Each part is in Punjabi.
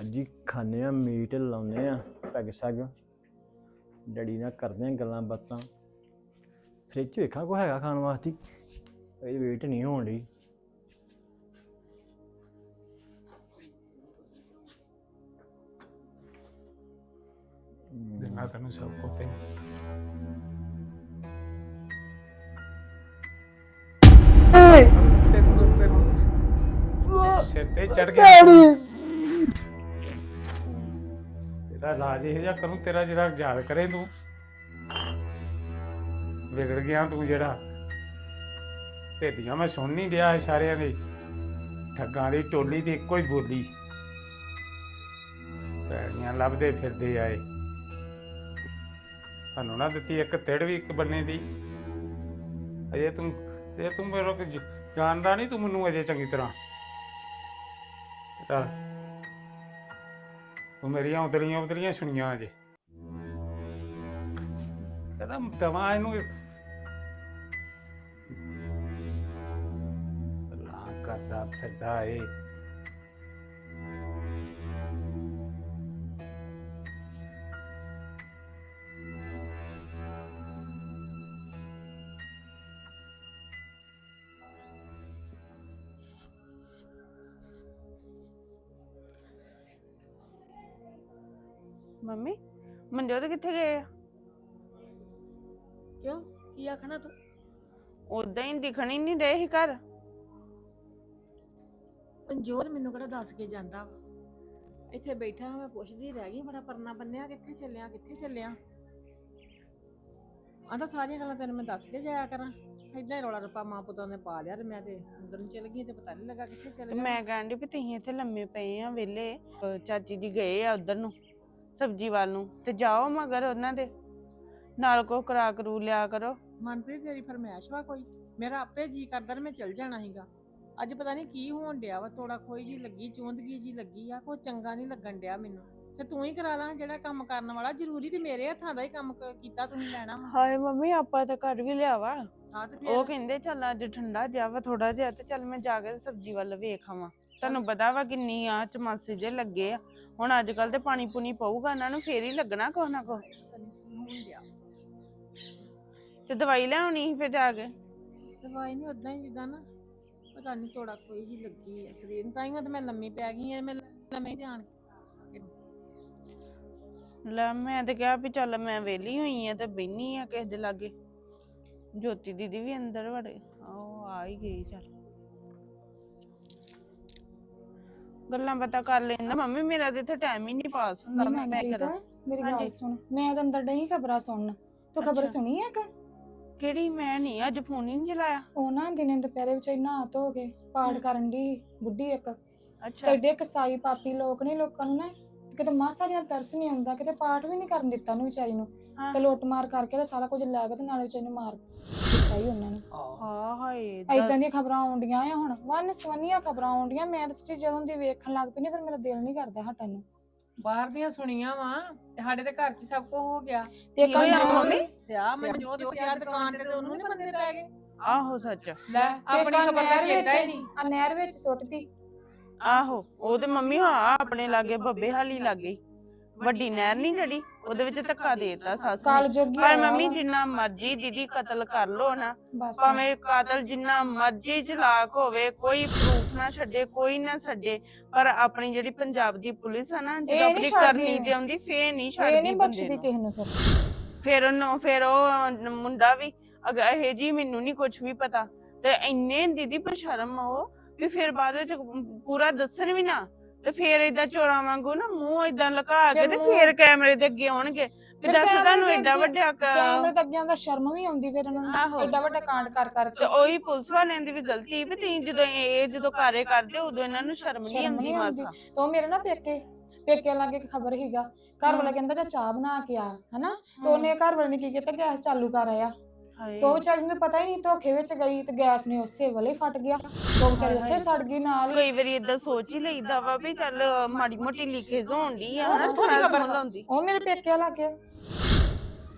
ਅੱਜ ਹੀ ਖਾਣੇ ਆ ਮੀਟ ਲਾਉਨੇ ਆ ਪੈਗ ਸੈਗ। ਡੈਡੀ ਨਾਲ ਕਰਦੇ ਆ ਗੱਲਾਂ ਬਾਤਾਂ। ਫ੍ਰਿਜ 'ਚ ਵੇਖਾਂ ਕੋ ਹੈਗਾ ਖਾਣ ਵਾਸਤੇ? ਇਹ ਵੇਟ ਨਹੀਂ ਹੋਣ ਡਈ। ਦੇਣਾ ਤੈਨੂੰ ਸਭ ਕੁਝ ਤੇ ਤੈਨੂੰ ਤੈਨੂੰ ਸਿਰ ਤੇ ਚੜ ਗਿਆ। ਤੇਰਾ ਇਲਾਜ ਇਹ ਜਿਹਾ ਕਰੂੰ, ਤੇਰਾ ਜਿਹੜਾ ਯਾਦ ਕਰੇ ਤੂੰ। ਵਿਗੜ ਗਿਆ ਤੂੰ ਜਿਹੜਾ। ਢੇਡੀਆਂ ਮੈਂ ਸੁਣ ਨਹੀਂ ਰਿਹਾ ਸਾਰਿਆਂ ਦੀ। ਠੱਗਾਂ ਦੀ ਟੋਲੀ ਦੀ ਇੱਕੋ ਹੀ ਬੋਲੀ। ਪੈੜੀਆਂ ਲੱਭਦੇ ਫਿਰਦੇ ਆਏ। ਤੁਹਾਨੂੰ ਨਾ ਦਿੱਤੀ ਇੱਕ ਤਿੜ ਵੀ ਇੱਕ ਬੰਨੇ ਦੀ। ਅਜੇ ਤੂੰ ਇਹ ਤੂੰ ਮੇਰੇ ਜਾਣਦਾ ਨਹੀਂ ਤੂੰ ਮੈਨੂੰ ਅਜੇ ਚੰਗੀ ਤਰ੍ਹਾਂ। ਤਾਂ ਉਹ ਮੇਰੀਆਂ ਉਤਰੀਆਂ ਉਤਰੀਆਂ ਸੁਣੀਆਂ ਅਜੇ। ਕਹਿੰਦਾ ਦਵਾ ਇਹਨੂੰ ਲਾ ਕਰਦਾ ਫਿਰਦਾ ਏ। ਮਨਜੋਤ ਕਿੱਥੇ ਗਏ ਆ? ਕਿਉਂ? ਕੀ ਆਖਣਾ ਤੂੰ? ਉਦਾਂ ਹੀ ਦਿਖਣ ਹੀ ਨਹੀਂ ਰਹੇ ਸੀ ਘਰ। ਮਨਜੋਤ ਮੈਨੂੰ ਕਿਹੜਾ ਦੱਸ ਕੇ ਜਾਂਦਾ ਵਾ? ਇੱਥੇ ਬੈਠਾ ਹਾਂ ਮੈਂ ਪੁੱਛਦੀ ਰਹਿ ਗਈ ਬੜਾ ਪਰਨਾ ਬੰਨਿਆ ਕਿੱਥੇ ਚੱਲਿਆ ਕਿੱਥੇ ਚੱਲਿਆ? ਆਂਦਾ ਸਾਰੀਆਂ ਗੱਲਾਂ ਤੈਨੂੰ ਮੈਂ ਦੱਸ ਕੇ ਜਾਇਆ ਕਰਾਂ। ਏਦਾਂ ਹੀ ਰੌਲਾ ਰੱਪਾ ਮਾਂ ਪੁੱਤਾਂ ਨੇ ਪਾ ਲਿਆ ਤੇ ਮੈਂ ਤੇ ਅੰਦਰ ਨੂੰ ਚਲ ਗਈ ਤੇ ਪਤਾ ਨਹੀਂ ਲੱਗਾ ਕਿੱਥੇ ਚਲ ਤੇ ਗਿਆ ਮੈਂ ਡਈ ਵੀ ਤੁਸੀਂ ਇੱਥੇ ਲੰਮੇ ਪਏ ਆ ਵਿਹਲੇ ਅਹ ਚਾਚੀ ਜੀ ਗਏ ਆ ਉਧਰ ਨੂੰ। ਸਬਜ਼ੀ ਵੱਲ ਨੂੰ ਤੇ ਜਾਓ ਮਗਰ ਉਹਨਾਂ ਦੇ। ਨਾਲ ਕੋ ਕਰਾ ਕਰੂ ਲਿਆ ਕਰੋ। ਮਨਪ੍ਰੀਤ ਤੇਰੀ ਫਰਮਾਇਸ਼ ਵਾ ਕੋਈ? ਮੇਰਾ ਆਪੇ ਜੀ ਕਰਦਾ ਨਾ ਮੈਂ ਚਲ ਜਾਣਾ ਸੀਗਾ। ਅੱਜ ਪਤਾ ਨਹੀਂ ਕੀ ਹੋਣ ਡਿਆ ਵਾ ਤੋੜਾ ਖੋਈ ਜੀ ਲੱਗੀ ਚੋਂਦਗੀ ਜੀ ਲੱਗੀ ਆ ਕੋਈ ਚੰਗਾ ਨਹੀਂ ਲੱਗਣ ਡਿਆ ਮੈਨੂੰ। ਤੇ ਤੂੰ ਹੀ ਕਰਾ ਲਾ ਜਿਹੜਾ ਕੰਮ ਕਰਨ ਵਾਲਾ ਜ਼ਰੂਰੀ ਵੀ ਮੇਰੇ ਹੱਥਾਂ ਦਾ ਹੀ ਕੰਮ ਕ- ਕੀਤਾ ਤੁਸੀਂ ਲੈਣਾ ਵਾ। ਹਾਏ ਮੰਮੀ ਆਪਾਂ ਤਾਂ ਘਰ ਵੀ ਲਿਆ ਵਾ। ਹਾਂ ਤੇ ਉਹ ਫਿਰ? ਕਹਿੰਦੇ ਚੱਲ ਅੱਜ ਠੰਡਾ ਜਿਹਾ ਵਾ ਥੋੜਾ ਜਿਹਾ ਤੇ ਚੱਲ ਮੈਂ ਜਾ ਕੇ ਸਬਜ਼ੀ ਵੱਲ ਵੇਖ ਆਵਾਂ। ਤੁਹਾਨੂੰ ਪਤਾ ਵਾ ਕਿੰਨੀ ਆ ਚਮਾਸੇ ਜੇ ਲੱਗੇ ਆ। ਹੁਣ ਅੱਜ ਕੱਲ ਤੇ ਪਾਣੀ ਪੂਣੀ ਪਊਗਾ ਇਹਨਾਂ ਨੂੰ ਫੇਰ ਹੀ ਲੱਗਣਾ ਕੁਛ ਨਾ ਕੁਛ। ਪਤਾ ਨੀ ਕੀ ਹੋਣ ਡਿਆ। ਤੇ ਦਵਾਈ ਲਿਆਉਣੀ ਸੀ ਫਿਰ ਜਾ ਕੇ? ਦਵਾਈ ਨਹੀਂ ਉਦਾਂ ਹੀ ਜਿੱਦਾਂ ਨਾ ਪਤਾ ਨਹੀਂ ਤੋੜਾ ਕੋਈ ਜੀ ਲੱਗੀ ਐ ਸਰੀਰ। ਨੂੰ ਤਾਂ ਹੀ ਤਾਂ ਮੈਂ ਲੰਮੀ ਪੈ ਗਈ ਐ ਮੈਂ ਲੰਮੇ ਧਿਆਨ ਲੈ ਮੈਂ ਤੇ ਕਿਹਾ ਵੀ ਚੱਲ ਮੈਂ ਵਿਹਲੀ ਹੋਈ ਆ ਤੇ ਬੈਣੀ ਆ ਕਿਸੇ ਦੇ ਲਾਗੇ। ਜੋਤੀ ਦੀਦੀ ਵੀ ਅੰਦਰ ਵੜੇ ਉਹ ਆ ਹੀ ਗਈ ਚੱਲ। ਗੱਲਾਂ ਬਾਤਾਂ ਕਰ ਲੈਂਦਾ। ਮੰਮੀ ਮੇਰਾ ਤੇ ਇੱਥੇ ਟਾਈਮ ਹੀ ਨਹੀਂ ਪਾਸ ਹੁੰਦਾ ਮੈਂ ਮੈਂ ਕਰਾਂ। ਮੇਰੀ ਗੱਲ ਹਾਂਜੀ। ਸੁਣ ਮੈਂ ਤਾਂ ਅੰਦਰ ਡਈ ਖਬਰਾਂ ਸੁਣਨ। ਤੂੰ ਖਬਰ ਅੱਛਾ। ਸੁਣੀ ਹੈ ਕਿ ਕਿਹੜੀ? ਮੈਂ ਨਹੀਂ ਅੱਜ ਫੋਨ ਹੀ ਨਹੀਂ ਚਲਾਇਆ। ਉਹ ਨਾ ਦਿਨੇ ਦੁਪਹਿਰੇ ਵਿੱਚ ਨਹਾ ਧੋ ਕੇ ਪਾਠ ਹਮ। ਕਰਨ ਦੀ ਬੁੱਢੀ ਇੱਕ। ਅੱਛਾ। ਤੇ ਏਡੇ ਕਸਾਈ ਪਾਪੀ ਲੋਕ ਨੇ ਲੋਕਾਂ ਨੂੰ ਨਾ ਕਿਤੇ ਮਾਸਾ ਜਿਹਾ ਤਰਸ ਨਹੀਂ ਆਉਂਦਾ ਕਿਤੇ ਪਾਠ ਵੀ ਨਹੀਂ ਕਰਨ ਦਿੱਤਾ ਨੂੰ ਵਿਚਾਰੀ ਨੂੰ। ਹਾਂ। ਤੇ ਲੁੱਟ ਮਾਰ ਕਰਕੇ ਤੇ ਸਾਰਾ ਕੁਝ ਲੈ ਕੇ ਤੇ ਨਾਲੇ ਵਿਚਾਰੀ ਨੂੰ ਮਾਰ ਦਿੱਤਾ ਹੀ ਉਹਨਾਂ ਨੇ। ਹਾਂ ਹਾਏ ਐਦਾਂ। ਦੀਆਂ ਖਬਰਾਂ ਆਉਂਦੀਆਂ ਆ ਹੁਣ। ਵਨ ਸਵੰਨੀਆਂ ਖਬਰਾਂ ਆਉਂਦੀਆਂ ਮੈਂ ਤਾਂ ਸੱਚੀ ਜਦੋਂ ਦੀ ਵੇਖਣ ਲੱਗ ਪਈ ਨੇ ਫਿਰ ਮੇਰਾ ਦਿਲ ਨਹੀਂ ਕਰਦਾ ਹਟਣ ਨੂੰ। ਬਾਹਰ ਦੀਆਂ ਸੁਣੀਆਂ ਵਾ ਤੇ ਸਾਡੇ ਤੇ ਘਰ 'ਚ ਸਭ ਕੁਝ ਹੋ ਗਿਆ। ਤੇ ਕੀ ਹੋਇਆ ਮੰਮੀ? ਤੇ ਆ ਮੈਂ ਜੋ ਜੋ ਯਾਰ ਦੁਕਾਨ ਤੇ ਤੇ ਉਹਨੂੰ ਨਹੀਂ ਬੰਦੇ ਪੈ ਗਏ। ਆਹੋ ਸੱਚ। ਲੈ ਆਪਣੀ ਖਬਰ ਦਾ ਨਹਿਰ ਚੇਤਾ ਹੀ ਨਹੀਂ। ਵਿੱਚ ਆ ਨਹਿਰ ਵਿੱਚ ਸੁੱਟਦੀ ਆਹੋ ਉਹ ਤੇ ਮੰਮੀ ਹਾਂ ਆਪਣੇ ਲਾਗੇ ਬੱਬੇ ਹਾਲੀ ਲਾਗੇ। ਵੱਡੀ ਨਹਿਰ ਨਹੀਂ ਜੜੀ ਉਹਦੇ ਵਿੱਚ ਧੱਕਾ ਦੇਤਾ ਸੱਸ ਕਾਲ ਨੇ ਜੋਗੀ ਪਰ ਮੰਮੀ। ਜਿੰਨਾ ਮਰਜ਼ੀ ਦੀਦੀ ਕਤਲ ਕਰ ਲੋ ਨਾ ਬਸ। ਭਾਵੇਂ ਕਾਤਲ ਜਿੰਨਾ ਮਰਜ਼ੀ ਚਲਾਕ ਹੋਵੇ ਕੋਈ ਪ੍ਰੂਫ ਨਾ ਛੱਡੇ ਕੋਈ ਨਾ ਛੱਡੇ ਪਰ ਆਪਣੀ ਜਿਹੜੀ ਪੰਜਾਬ ਦੀ ਪੁਲਿਸ ਆ ਨਾ ਜਦੋਂ ਨੀ ਆਪਣੀ ਛੱਡਦੀ। ਕਰਨੀ ਤੇ ਆਉਂਦੀ ਫੇਰ ਨਹੀਂ ਇਹ ਛੱਡਦੀ ਨਹੀਂ ਬੰਦੇ ਬਖਸ਼ਦੀ ਨੂੰ। ਕਿਸੇ ਨੂੰ ਫਿਰ। ਫਿਰ ਉਹਨੂੰ ਫਿਰ ਉਹ ਮੁੰਡਾ ਵੀ ਅਗ ਇਹ ਜੀ ਮੈਨੂੰ ਨਹੀਂ ਕੁਝ ਵੀ ਪਤਾ। ਤੇ ਇੰਨੇ ਦੀਦੀ ਬਸ਼ਰਮ ਉਹ ਵੀ ਫਿਰ ਬਾਅਦ ਵਿੱਚ ਪੂਰਾ ਦੱਸਣ ਵੀ ਨਾ ਤੇ ਫਿਰ ਇਦਾਂ ਚੋਰਾਂ ਵਾਂਗੂ ਨਾ ਮੂੰਹ ਇਦਾਂ ਲੁਕਾ ਕੇ ਤੇ ਫਿਰ ਕੈਮਰੇ ਦੇ ਅੱਗੇ ਆਉਣਗੇ। ਵੀ ਦੱਸ ਤੁਹਾਨੂੰ ਐਡਾ ਵੱਡਾ ਕੈਮਰੇ ਤਾਂ ਅੱਗੇ ਆਉਂਦਾ ਸ਼ਰਮ ਵੀ ਆਉਂਦੀ ਫਿਰ ਉਹਨਾਂ। ਨੂੰ। ਐਡਾ ਵੱਡਾ ਕਾਂਡ ਕਰ ਤੇ ਕਰਕੇ ਉਹੀ ਪੁਲਿਸ ਵਾਲਿਆਂ ਦੀ ਵੀ ਗਲਤੀ ਵੀ ਤੁਸੀਂ ਜਦੋਂ ਇਹ ਜਦੋਂ ਕਾਰੇ ਕਰਦੇ ਉਦੋਂ ਇਹਨਾਂ ਨੂੰ ਸ਼ਰਮ ਨਹੀਂ ਸ਼ਰਮ ਆਉਂਦੀ ਨਹੀਂ ਆਉਂਦੀ। ਮਾਸਾ। ਤੋਂ ਮੇਰੇ ਨਾ ਪੇਕੇ ਪੇਕੇ ਲਾਗੇ ਇੱਕ ਖਬਰ ਹੀਗਾ ਘਰ ਵਾਲਾ ਕਹਿੰਦਾ ਜਾ ਚਾਹ ਬਣਾ ਕੇ ਆ ਹਨਾ? ਤੇ ਉਹਨੇ ਘਰ ਵਾਲੇ ਨੇ ਕੀ ਕੀਤਾ ਗੈਸ ਚਾਲੂ ਕਰ ਆਇਆ। ਹਾਏ। ਤੋਂ ਵਿਚਾਰੀ ਨੂੰ ਪਤਾ ਹੀ ਨਹੀਂ ਧੋਖੇ ਵਿੱਚ ਗਈ ਤੇ ਗੈਸ ਨੇ ਉਸੇ ਵੇਲੇ ਹੀ ਫਟ ਗਿਆ। ਤੋਂ ਵਿਚਾਰੀ ਉੱਥੇ ਸੜ ਗਈ ਨਾਲ। ਕਈ ਵਾਰੀ ਇਦਾਂ ਸੋਚ ਹੀ ਲਈਦਾ ਵਾ ਵੀ ਚੱਲ ਮਾੜੀ ਮੋਟੀ ਲੀਕੇਜ ਹੋਣ ਦੀ ਆ ਹਨਾ ਸਮੈਲ ਖਬਰ ਸਮੂਲ ਆਉਂਦੀ ਉਹ ਮੇਰੇ ਪੇਕੇ ਲਾਗੇ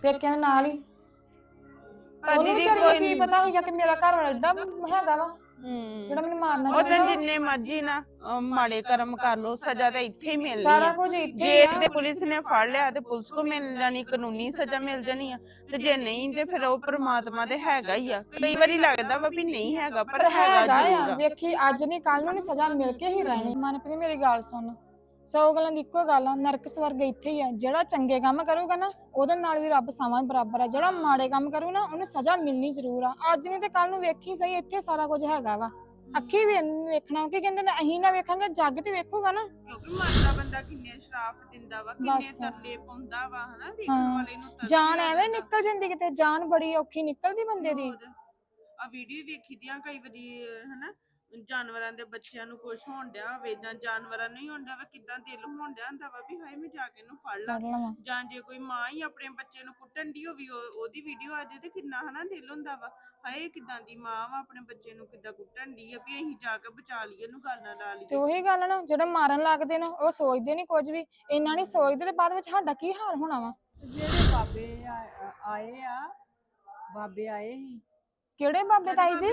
ਪੇਕਿਆਂ ਦੇ ਨਾਲ ਹੀ। ਪਰ ਉਹਨੂੰ ਦੀਦੀ ਵਿਚਾਰੀ ਕੋਈ ਨੂੰ ਕੀ ਨਹੀਂ ਪਤਾ ਸੀਗਾ ਕਿ ਮੇਰਾ ਘਰ ਵਾਲਾ ਏਡਾ ਹੈਗਾ ਵਾ। ਜਿਹੜਾ ਮੈਨੂੰ ਮਾਰਨਾ ਚਾਹੁੰਦਾ। ਜਿੰਨੇ ਮਰਜ਼ੀ ਨਾ ਅਹ ਮਾੜੇ ਕਰਮ ਕਰ ਲੋ ਸਜ਼ਾ ਤਾਂ ਇੱਥੇ ਹੀ ਮਿਲਣੀ ਸਾਰਾ ਆ ਕੁਝ ਇੱਥੇ ਜੇ ਹੀ ਆ। ਤੇ ਪੁਲਿਸ ਨੇ ਫੜ ਲਿਆ ਤੇ ਪੁਲਿਸ ਕੋ ਮਿਲ ਜਾਣੀ ਕਾਨੂੰਨੀ ਸਜ਼ਾ ਮਿਲ ਜਾਣੀ ਆ। ਤੇ ਜੇ ਨਹੀਂ ਤੇ ਫਿਰ ਉਹ ਪ੍ਰਮਾਤਮਾ ਤੇ ਹੈਗਾ ਹੀ ਆ। ਕਈ ਵਾਰੀ ਲੱਗਦਾ ਵਾ ਵੀ ਨਹੀਂ ਹੈਗਾ ਪਰ ਪਰ ਹੈਗਾ ਹੈਗਾ ਜ਼ਰੂਰ ਆ। ਆ ਵੇਖੀ ਅੱਜ ਨਹੀਂ ਕੱਲ ਨੂੰ ਨੀ ਸਜ਼ਾ ਮਿਲ ਕੇ ਹੀ ਰਹਿਣੀ। ਮਨਪ੍ਰੀਤ ਮੇਰੀ ਗੱਲ ਸੁਣ। ਸੌ ਗੱਲਾਂ ਦੀ ਇੱਕੋ ਗੱਲ ਆ ਨਰਕ ਸਵਰਗ ਇੱਥੇ ਹੀ ਆ ਜਿਹੜਾ ਚੰਗੇ ਕੰਮ ਕਰੂਗਾ ਨਾ ਉਹਦੇ ਨਾਲ ਵੀ ਰੱਬ ਸਮਾਂ ਬਰਾਬਰ ਆ ਜਿਹੜਾ ਮਾੜੇ ਕੰਮ ਕਰੂ ਨਾ ਉਹਨੂੰ ਸਜ਼ਾ ਮਿਲਣੀ ਜ਼ਰੂਰ ਆ ਅੱਜ ਨਹੀਂ ਤੇ ਕੱਲ ਨੂੰ ਵੇਖੀ ਸਹੀ ਇੱਥੇ ਸਾਰਾ ਕੁਝ ਹੈਗਾ ਵਾ ਅੱਖੀ ਵੀ ਇਹਨੂੰ ਵੇਖਣਾ ਕੀ ਕਹਿੰਦੇ ਨੇ ਅਸੀਂ ਨਾ ਵੇਖਾਂਗੇ ਜੱਗ ਤੇ ਵੇਖੂਗਾ ਨਾ ਕਿਉਂਕਿ ਮਰਦਾ ਬੰਦਾ ਕਿੰਨੇ ਸ਼ਰਾਫ ਦਿੰਦਾ ਵਾ ਕਿੰਨੇ ਬਸ। ਤਰਲੇ ਪਾਉਂਦਾ ਵਾ ਹਨਾ ਦੇਖਣ ਹਾਂ। ਵਾਲੇ ਨੂੰ ਤਰਸ ਜਾਨ ਐਵੇਂ। ਨਿਕਲ ਜਾਂਦੀ ਕਿਤੇ ਜਾਨ ਬੜੀ ਔਖੀ ਨਿਕਲਦੀ ਬੰਦੇ ਦੀ ਆ ਵੀਡੀਓ ਵੇਖੀ ਦੀਆਂ ਕਈ ਵਾਰੀ ਹਨਾ ਜਾਨਵਰਾਂ ਦੇ ਬੱਚਿਆਂ ਨੂੰ ਕੁਝ ਹੋਣ ਡਿਆ ਹੋਵੇ ਜਾਂ ਜਾਨਵਰਾਂ ਨੂੰ ਹੀ ਹੋਣ ਡਿਆ ਵਾ ਕਿਦਾਂ ਦਿਲ ਹੋਣ ਡਿਆ ਹੁੰਦਾ ਵਾ ਵੀ ਹਾਏ ਮੈਂ ਜਾ ਕੇ ਇਹਨੂੰ ਫੜ ਲਾਂ। ਲਵਾਂ। ਜਾਂ ਜੇ ਕੋਈ ਮਾਂ ਹੀ ਆਪਣੇ ਬੱਚੇ ਨੂੰ ਕੁੱਟਣ ਦੀ ਹੋਵੇ ਉਹ- ਉਹਦੀ ਵੀਡੀਓ ਆ ਜੇ ਤੇ ਕਿੰਨਾ ਹਨਾ ਦਿਲ ਹੁੰਦਾ ਵਾ। ਹਾਏ ਕਿਦਾਂ ਦੀ ਮਾਂ ਵਾ ਆਪਣੇ ਬੱਚੇ ਨੂੰ ਕਿਦਾਂ ਕੁੱਟਣ ਦੀ ਆ ਵੀ ਅਸੀਂ ਜਾ ਕੇ ਬਚਾ ਲਈਏ ਇਹਨੂੰ ਗੱਲ ਨਾ ਲਾ ਤੇ ਲਈਏ ਉਹੀ ਗੱਲ ਨਾ ਜਿਹੜੇ ਮਾਰਨ ਲੱਗਦੇ ਨੇ ਉਹ ਸੋਚਦੇ ਨਹੀਂ ਕੁਝ ਵੀ। ਇੰਨਾ ਨਹੀਂ ਸੋਚਦੇ ਤੇ ਬਾਅਦ ਵਿੱਚ ਸਾਡਾ ਕੀ ਹਾਲ ਹੋਣਾ ਵਾ? ਜਿਹੜੇ ਬਾਬੇ ਆ- ਆਏ ਆ ਬਾਬੇ ਆਏ ਸੀ। ਕਿਹੜੇ ਬਾਬੇ ਤਾਈ ਜੀ?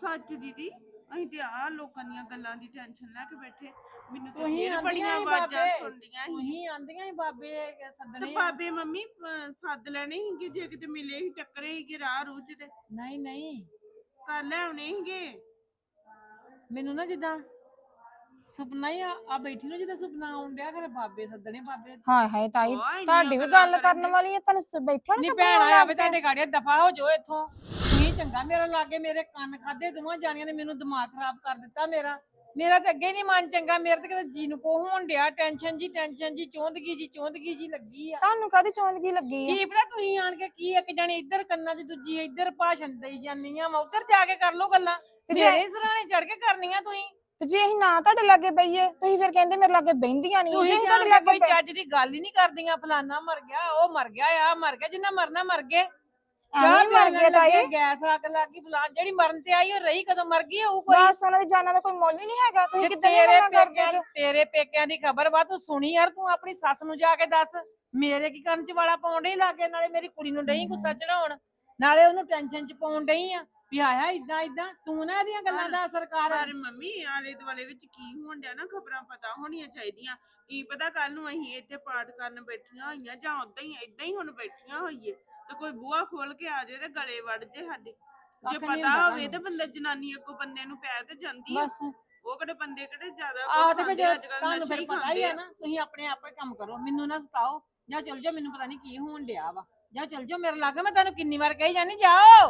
ਸੱਚ ਦੀਦੀ ਅਸੀਂ ਤੇ ਆ ਲੋਕਾਂ ਦੀਆਂ ਗੱਲਾਂ ਦੀ ਟੈਨਸ਼ਨ ਲੈ ਕੇ ਬੈਠੇ। ਮੈਨੂੰ ਤੇ ਤੁਸੀਂ ਫੇਰ ਆਂਦੀਆਂ ਬੜੀਆਂ ਆਵਾਜ਼ਾਂ ਬਾਬੇ, ਸੁਣਦੀਆਂ ਸੀ। ਤੁਸੀਂ ਆਂਦੀਆਂ ਸੀ ਬਾਬੇ ਤੇ ਸੱਦਣੇ ਆ। ਬਾਬੇ ਮੰਮੀ ਅਹ, ਸੱਦ ਲੈਣੇ ਸੀਗੇ ਜੇ ਕਿਤੇ ਮਿਲੇ ਸੀ ਟੱਕਰੇ ਸੀਗੇ ਰਾਹ ਰੂਹ ਚ ਤੇ। ਨਹੀਂ ਨਹੀਂ। ਕਰ ਲੈ ਆਉਣੇ ਸੀਗੇ? ਮੈਨੂੰ ਨਾ ਜਿੱਦਾਂ ਸੁਪਨਾ ਹੀ ਆ ਆ ਬੈਠੀ ਨੂੰ ਜਿੱਦਾਂ ਸੁਪਨਾ ਆਉਣ ਡਿਆ ਫਿਰ ਬਾਬੇ ਸੱਦਣੇ ਬਾਬੇ। ਹਾਏ ਹਾਏ ਤਾਈ ਇੰਨੀਆਂ ਤੁਹਾਡੀ ਵੀ ਗੱਲਾਂ ਗੱਲ ਕਰਨ। ਵਾਲੀ ਹੈ ਤੁਹਾਨੂੰ ਸ- ਬੈਠਿਆ ਨਹੀਂ ਨੀ ਭੈਣ ਸੁਪਨਾ ਆਇਆ ਵੇ ਲੱਗ ਪਿਆ? ਤੁਹਾਡੇ ਗਾੜੀਆਂ ਦਫਾ ਹੋ ਜਾਓ ਇੱਥੋਂ। ਤੁਸੀਂ ਚੰਗਾ ਮੇਰੇ ਲਾਗੇ ਮੇਰੇ ਕੰਨ ਖਾਦੇ ਦੋਵਾਂ ਜਾਣੀਆਂ ਨੇ ਮੈਨੂੰ ਦਿਮਾਗ ਖਰਾਬ ਕਰ ਦਿੱਤਾ ਮੇਰਾ। ਮੇਰਾ ਤੇ ਅੱਗੇ ਨਹੀਂ ਮਨ ਚੰਗਾ ਮੇਰੇ ਤੇ ਕਿਤੇ ਜੀ ਨੂੰ ਕੋ ਹੋਣ ਡਿਆ ਟੈਨਸ਼ਨ ਜੀ ਟੈਨਸ਼ਨ ਜੀ ਚੌਂਦਗੀ ਜੀ ਚੌਂਦਗੀ ਜੀ ਲੱਗੀ ਆ। ਤੁਹਾਨੂੰ ਕਾਦੀ ਚੌਂਦਗੀ ਲੱਗੀ ਹੈ ਕੀ ਪਤਾ ਤੁਸੀਂ ਆਣ ਕੇ ਕੀ ਇੱਕ ਜਣੀ ਇੱਧਰ ਕੰਨਾਂ 'ਚ ਦੂਜੀ ਇੱਧਰ ਭਾਸ਼ਣ ਦੇਈ ਜਾਂਦੀਆਂ ਵਾ ਉੱਧਰ ਜਾ ਕੇ ਕਰ ਲੋ ਗੱਲਾਂ। ਤੇ ਜੇ- ਮੇਰੇ ਸਰਾਣੇ ਚੜ ਕੇ ਕਰਨੀਆਂ ਤੁਸੀਂ। ਤੇ ਜੇ ਅਸੀਂ ਨਾ ਤੁਹਾਡੇ ਲਾਗੇ ਬਈਏ ਤੁਸੀਂ ਫਿਰ ਕਹਿੰਦੇ ਮੇਰੇ ਲਾਗੇ ਬਹਿੰਦੀਆਂ ਨਹੀਂ ਜੇ ਤੁਸੀਂ ਅਸੀਂ ਤੁਹਾਡੇ ਤੁਹਾਡੇ ਲਾਗੇ ਕੋਈ ਚੱਜ ਦੀ ਗੱਲ ਹੀ ਨਹੀਂ ਕਰਦੀਆਂ ਫਲਾਨਾ ਮਰ ਗਿਆ ਉਹ ਮਰ ਗਿਆ ਆ ਮਰ ਗਿਆ ਜਿੰਨਾ ਮਰਨਾ ਮਰ ਗਏ ਐਵੇਂ ਮਰ ਗਏ ਤਾਈ ਗੈਸ ਅੱਗ ਲੱਗੀ ਫਲਾਨ ਜਿਹੜੀ ਮਰਨ ਤੇ ਆਈ ਉਹ ਰਹੀ ਕਦੋਂ ਮਰ ਗਈ ਉਹ ਕੋਈ ਬਸ ਉਹਨਾਂ ਦੀ ਜਾਨਾਂ ਦਾ ਕੋਈ ਮੁੱਲ ਹੀ ਨਹੀਂ ਹੈਗਾ ਤੁਸੀਂ ਕਿੱਦਾਂ ਦੀਆਂ ਤੇਰੇ ਗੱਲਾਂ ਕਰਦੇ ਜੋ? ਤੇਰੇ ਪੇਕਿਆਂ ਦੀ ਖਬਰ ਵਾ ਤੂੰ ਸੁਣੀ ਯਾਰ ਤੂੰ ਆਪਣੀ ਸੱਸ ਨੂੰ ਜਾ ਕੇ ਦੱਸ ਮੇਰੇ ਕੀ ਕੰਨ 'ਚ ਵਾਲਾ ਪਾਉਣ ਡਈ ਲਾਗੇ ਨਾਲੇ ਮੇਰੀ ਕੁੜੀ ਨੂੰ ਡਈ ਗੁੱਸਾ ਚੜਾਉਣ ਨਾਲੇ ਉਹਨੂੰ ਟੈਨਸ਼ਨ 'ਚ ਪਾਉਣ ਡਈ ਆ ਵੀ ਆਇਆ ਇਦਾਂ ਇਦਾਂ ਤੂੰ ਨਾ ਇਹਦੀਆਂ ਗੱਲਾਂ ਦਾ ਅਸਰ ਕਰ ਪਰ ਮੰਮੀ ਆਲੇ ਦੁਆਲੇ ਵਿੱਚ ਕੀ ਹੋਣ ਡਿਆ ਨਾ ਖਬਰਾਂ ਪਤਾ ਹੋਣੀਆਂ ਚਾਹੀਦੀਆਂ ਕੀ ਪਤਾ ਕੱਲ ਨੂੰ ਅਸੀਂ ਇੱਥੇ ਪਾਠ ਕਰਨ ਬੈਠੀਆਂ ਹੋਈਆਂ ਜਾਂ ਉਦਾਂ ਹੀ ਇਦਾਂ ਹੀ ਹੁਣ ਬੈਠੀਆਂ ਹੋਈਏ। ਤੇ ਕੋਈ ਬੂਹਾ ਖੋਲ ਕੇ ਆ ਜਾਏ ਤੇ ਗਲੇ ਵੜ ਜੇ ਸਾਡੇ। ਜੇ ਕੱਖ ਨੀ ਪਤਾ ਹੁੰਦਾ ਹੋਵੇ ਤੇ। ਬੰਦਾ ਜਨਾਨੀ ਅੱਗੋਂ ਬੰਦੇ ਨੂੰ ਪੈ ਤੇ ਜਾਂਦੀ ਆ। ਬਸ। ਉਹ ਕਿਹੜੇ ਬੰਦੇ ਕਿਹੜੇ ਜ਼ਿਆਦਾ ਆਹ ਤੇ ਫਿਰ ਤੁਹਾਨੂੰ ਫਿਰ ਪਤਾ ਹੀ ਆ ਨਾ ਤੁਸੀਂ ਆਪਣੇ ਆਪ ਹੀ ਕੰਮ ਕਰੋ ਮੈਨੂੰ ਨਾ ਸਤਾਓ ਜਾਂ ਚਲ ਜਾ ਮੈਨੂੰ ਪਤਾ ਨਹੀਂ ਕੀ ਹੋਣ ਡਿਆ ਵਾ। ਜਾਂ ਚਲ ਜਾ ਮੇਰੇ ਲਾਗੇ ਮੈਂ ਤੈਨੂੰ ਕਿੰਨੀ ਵਾਰ ਕਹੀ ਜਾਨੀ ਜਾਓ।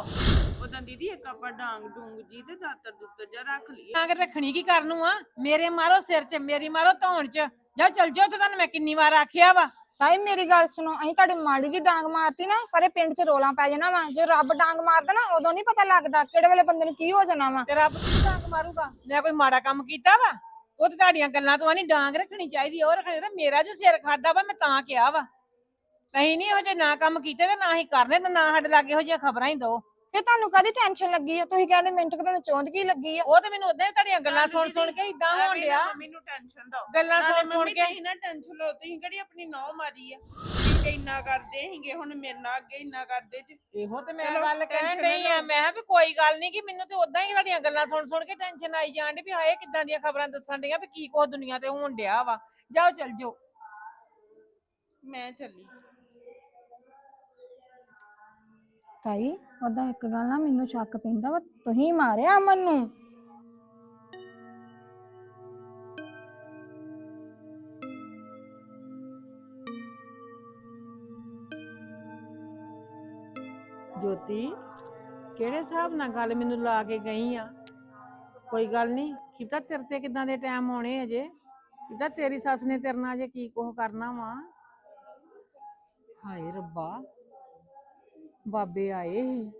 ਉਦਾਂ ਦੀਦੀ ਇੱਕ ਆਪਾਂ ਡਾਂਗ ਡੂੰਗ ਜੀ ਤੇ ਦਾਤਰ ਦੁੱਤਰ ਜਾਂ ਰੱਖ ਲਈਏ। ਤਾਂ ਕਿ ਰੱਖਣੀ ਕੀ ਕਰਨ ਨੂੰ ਆ? ਮੇਰੇ ਮਾਰੋ ਸਿਰ 'ਚ ਮੇਰੀ ਮਾਰੋ ਧੌਣ 'ਚ। ਜਾਂ ਚਲ ਜਾਓ ਤੇ ਤੁਹਾਨੂੰ ਮੈਂ ਕਿੰਨੀ ਵਾਰ ਆਖਿਆ ਵਾ। ਤਾਈ ਮੇਰੀ ਗੱਲ ਸੁਣੋ, ਅਸੀਂ ਤੁਹਾਡੀ ਮਾੜੀ ਜੀ ਡਾਂਗ ਮਾਰਤੀ ਨਾ, ਸਾਰੇ ਪਿੰਡ 'ਚ ਰੋਲਾ ਪੈ ਜਾਣਾ ਵਾ। ਜੇ ਰੱਬ ਡਾਂਗ ਮਾਰਦਾ ਨਾ, ਉਦੋਂ ਨਹੀਂ ਪਤਾ ਲੱਗਦਾ ਕਿਹੜੇ ਵੇਲੇ ਬੰਦੇ ਨੂੰ ਕੀ ਹੋ ਜਾਣਾ ਵਾ। ਤੇ ਰੱਬ ਕਿਹਨੂੰ ਡਾਂਗ ਮਾਰੂਗਾ? ਮੈਂ ਕੋਈ ਮਾੜਾ ਕੰਮ ਕੀਤਾ ਵਾ? ਉਹ ਤੇ ਤੁਹਾਡੀਆਂ ਗੱਲਾਂ ਤੋਂ ਨਹੀਂ ਡਾਂਗ ਰੱਖਣੀ ਚਾਹੀਦੀ ਉਹ ਰੱਖਣੀ ਚਾਹੀਦੀ। ਮੇਰਾ ਜੋ ਸਿਰ ਖਾਦਾ ਵਾ, ਮੈਂ ਤਾਂ ਕਿਹਾ ਵਾ। ਅਸੀਂ ਨਹੀਂ ਇਹੋ ਜਿਹੇ ਨਾ ਕੰਮ ਕੀਤੇ ਤੇ ਨਾ ਹੀ ਕਰਨੇ ਤੇ ਨਾ ਸਾਡੇ ਲਾਗੇ ਇਹੋ ਜਿਹੀਆਂ ਖਬਰਾਂ ਹੀ ਦੋ ਫਿਰ ਤੁਹਾਨੂੰ ਕਾਦੀ ਟੈਨਸ਼ਨ ਲੱਗੀ ਆ? ਤੁਸੀਂ ਕਹਿੰਦੇ ਮਿੰਟ ਕੁ ਵਿੱਚ ਚੌਂਦਗੀ ਲੱਗੀ ਆ। ਉਹ ਤੇ ਮੈਨੂੰ ਉਦਾਂ ਹੀ ਤੁਹਾਡੀਆਂ ਗੱਲਾਂ ਸੁਣ ਸੁਣ ਕੇ ਇਦਾਂ ਹੋਣ ਡਿਆ। ਮੰਮੀ ਨੂੰ ਟੈਨਸ਼ਨ ਦਿਓ। ਗੱਲਾਂ ਸੁਣ ਸੁਣ ਕੇ। ਤੁਸੀਂ ਨਾ ਟੈਨਸ਼ਨ ਲਓ ਤੁਸੀਂ ਕਿਹੜੀ ਆਪਣੀ ਨੌ ਮਾਰੀ ਆ? ਤੁਸੀਂ ਤੇ ਇੰਨਾ ਕਰਦੇ ਸੀਗੇ ਹੁਣ ਮੇਰੇ ਨਾਲ ਅੱਗੇ ਇੰਨਾ ਕਰਦੇ ਜੀ। ਇਹੋ ਤੇ ਮੈਂ ਚਲੋ, ਗੱਲ ਕਹਿਣ tension ਡਈ ਆ। ਲਓ। ਮੈਂ ਕਿਹਾ ਵੀ ਕੋਈ ਗੱਲ ਨਹੀਂ ਕਿ ਮੈਨੂੰ ਤੇ ਉਦਾਂ ਹੀ ਤੁਹਾਡੀਆਂ ਗੱਲਾਂ ਸੁਣ ਸੁਣ ਕੇ ਟੈਨਸ਼ਨ ਆਈ ਜਾਣ ਡਈ ਵੀ ਹਾਏ ਕਿੱਦਾਂ ਦੀਆਂ ਖਬਰਾਂ ਦੱਸਣ ਡੀਆਂ ਵੀ ਕੀ ਕੁਛ ਦੁਨੀਆ ਤੇ ਹੋਣ ਡਿਆ ਵਾ। ਜਾਓ ਚੱਲ ਜਾਓ। ਮੈਂ ਚੱਲੀ। ਤਾਈ ਉਹਦਾ ਇੱਕ ਗੱਲ ਨਾ ਮੈਨੂੰ ਸ਼ੱਕ ਪੈਂਦਾ ਵਾ, ਤੁਸੀਂ ਮਾਰਿਆ ਅਮਨ ਨੂੰ। ਜੋਤੀ, ਕਿਹੜੇ ਹਿਸਾਬ ਨਾਲ ਗੱਲ ਮੈਨੂੰ ਲਾ ਕੇ ਗਈ ਆ? ਕੋਈ ਗੱਲ ਨਹੀਂ ਕਿਤਾ ਤੇਰੇ ਤੇ ਕਿਦਾਂ ਦੇ ਟਾਈਮ ਆਉਣੇ ਅਜੇ ਕਿਤਾ ਤੇਰੀ ਸੱਸ ਨੇ ਤੇਰੇ ਨਾਲ ਅਜੇ ਕੀ ਕੁਝ ਕਰਨਾ ਵਾ? ਹਾਏ ਰੱਬਾ। ਬਾਬੇ ਆਏ ਸੀ।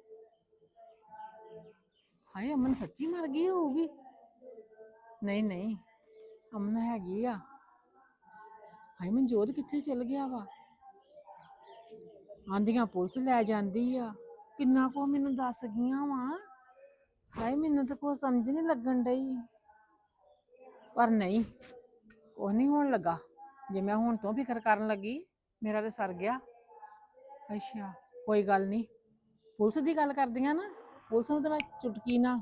ਹਾਏ, ਅਮਨ ਸੱਚੀ ਮਰ ਗਈ ਹੋਊਗੀ? ਨਹੀਂ ਨਹੀਂ, ਅਮਨ ਹੈਗੀ ਆ। ਹਾਏ, ਮਨਜੋਤ ਕਿੱਥੇ ਚਲ ਗਿਆ ਵਾ? ਆਂਦੀਆਂ ਪੁਲਿਸ ਲੈ ਜਾਂਦੀ ਆ। ਕਿੰਨਾ ਕੋ ਮੈਨੂੰ ਦੱਸ ਗਈਆਂ ਵਾ। ਹਾਏ, ਮੈਨੂੰ ਤਾਂ ਕੋਈ ਸਮਝ ਨਹੀਂ ਲੱਗਣ ਡਈ। ਪਰ ਨਹੀਂ, ਕੁਛ ਨਹੀਂ ਹੋਣ ਲੱਗਾ। ਜੇ ਮੈਂ ਹੁਣ ਤੋਂ ਫਿਕਰ ਕਰਨ ਲੱਗੀ, ਮੇਰਾ ਤੇ ਸਰ ਗਿਆ। ਅੱਛਾ। ਕੋਈ ਗੱਲ ਨਹੀਂ। ਪੁਲਿਸ ਦੀ ਗੱਲ ਕਰਦੀਆਂ ਨਾ, ਪੁਲਿਸ ਨੂੰ ਤਾਂ ਮੈਂ ਚੁਟਕੀ ਨਾ